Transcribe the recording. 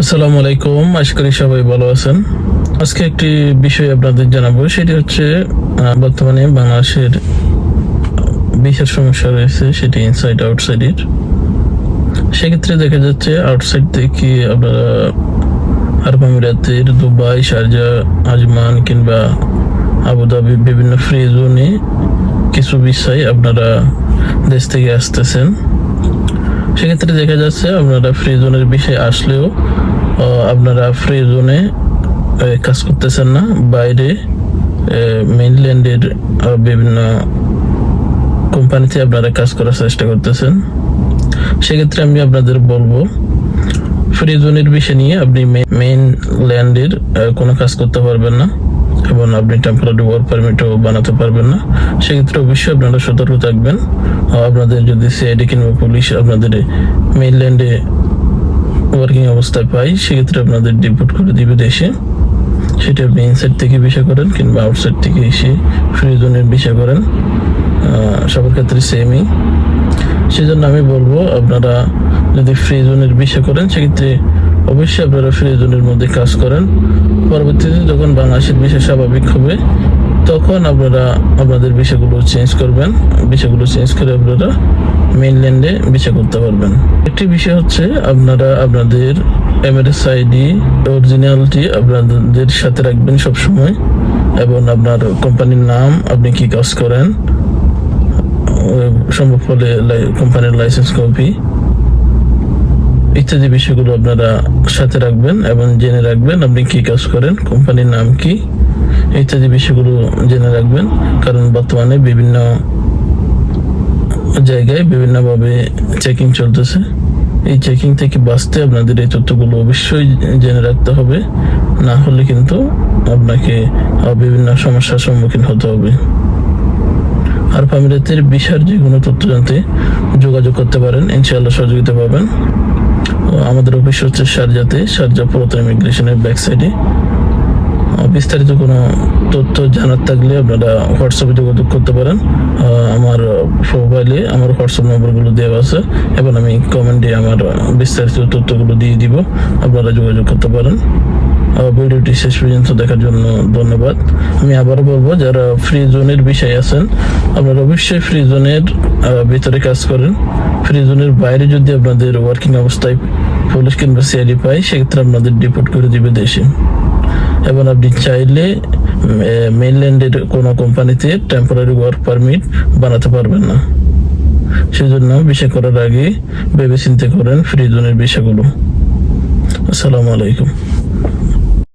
আসসালামু আলাইকুম, আশা করি সবাই ভালো আছেন। আজকে একটি বিষয় আপনাদের জানাব, সেটি হচ্ছে বর্তমানে বাংলাদেশের বিশেষ সমস্যা রয়েছে, সেটি ইনসাইড আউটসাইডের সেক্ষেত্রে দেখা যাচ্ছে আউটসাইড থেকে আপনারা আরব আমিরাতের দুবাই, শারজা, আজমান কিংবা আবুধাবি বিভিন্ন ফ্রি জোনে কিছু বিষয় আপনারা দেশ থেকে আসতেছেন। সেক্ষেত্রে দেখা যাচ্ছে আপনারা ফ্রি জোনের বিষয়ে আসলেও আপনারা ফ্রি জোনে কাজ করতেছেন না। বাইরে মেইনল্যান্ডের বিভিন্ন কোম্পানিতে আপনারা কাজ করার চেষ্টা করতেছেন। সেক্ষেত্রে আমি আপনাদের বলব ফ্রি জোনের বিষয় নিয়ে আপনি মেইন ল্যান্ডের কোনো কাজ করতে পারবেন না। এবং আপনি টেম্পোরারি ওয়ার্ক পারমিটও বানাতে পারবেন না, সেক্ষেত্রে অবশ্যই আপনারা সতর্ক থাকবেন। আপনাদের যদি সিআইডি কিংবা পুলিশ আপনাদের মেইনল্যান্ডে ওয়ার্কিং অবস্থায় পাই সেক্ষেত্রে আপনাদের ডিপোর্ট করে দিবে দেশে। সেটা আপনি ইনসাইড থেকে বিষয় করেন কিংবা আউটসাইড থেকে এসে ফ্রি জোনের বিষয় করেন সবার ক্ষেত্রে সেমই সেজন্য আমি বলব, আপনারা যদি ফ্রি জোনের বিষয় করেন, সেক্ষেত্রে অবশ্যই আপনারা ফ্রি জোনের মধ্যে কাজ করেন। পরবর্তীতে যখন বাংলাদেশের বিষয় স্বাভাবিক হবে, তখন আপনারা আপনাদের বিষয়গুলো চেঞ্জ করবেন। বিষয়গুলো চেঞ্জ করে আপনারা মেইনল্যান্ডে বিষয় করতে পারবেন। একটি বিষয় হচ্ছে, আপনারা আপনাদের এমএরএস আইডি অরিজিনালিটি আপনাদের সাথে রাখবেন সবসময় এবং আপনার কোম্পানির নাম আপনি কি কাজ করেন সম্ভব হলে কোম্পানির লাইসেন্স কপি ইত্যাদি বিষয়গুলো আপনারা সাথে রাখবেন এবং জেনে রাখবেন আপনি কি কাজ করেন, কোম্পানির নাম কি, ইত্যাদি বিষয়গুলো জেনে রাখবেন। কারণ বর্তমানে বিভিন্ন জায়গায় বিভিন্নভাবে চেকিং চলতেছে। এই চেকিং থেকে বাঁচতে আপনাদের এই তথ্যগুলো অবশ্যই জেনে রাখতে হবে। না হলে কিন্তু আপনাকে বিভিন্ন সমস্যার সম্মুখীন হতে হবে। আর আমিরাতের বিশার যে কোনো তথ্য জানতে যোগাযোগ করতে পারেন। ইনশাআল্লাহ সহযোগিতা পাবেন। আমাদের অফিস হচ্ছে সারজাতে, সারজা পুরাতন ইমিগ্রেশনের ব্যাক সাইডে বিস্তারিত কোনো তথ্য জানার থাকলে আপনারা হোয়াটসঅ্যাপে যোগাযোগ করতে পারেন। আমার মোবাইলে আমার হোয়াটসঅ্যাপ নম্বরগুলো দেওয়া আছে। এবং আমি কমেন্টে আমার বিস্তারিত তথ্যগুলো দিয়ে দিব। আপনারা যোগাযোগ করতে পারেন। ভিডিওটি শেষ পর্যন্ত দেখার জন্য ধন্যবাদ। আমি আবারও বলব, যারা ফ্রি জোনের বিষয়ে আছেন, আপনারা অবশ্যই ফ্রি জোনের ভিতরে কাজ করেন। ফ্রি জোনের বাইরে যদি আপনাদের ওয়ার্কিং অবস্থায় পুলিশ কিংবা সিআইডি পাই সেক্ষেত্রে আপনাদের ডিপোর্ট করে দিবে দেশে। এবং আপনি চাইলে মেনল্যান্ডের কোনো কোম্পানিতে টেম্পোরারি ওয়ার্ক পারমিট বানাতে পারবেন না। সেজন্য বিষয় করার আগে ভেবে চিন্তা করেন ফ্রি জোনের বিষয়গুলো। আসসালামু আলাইকুম।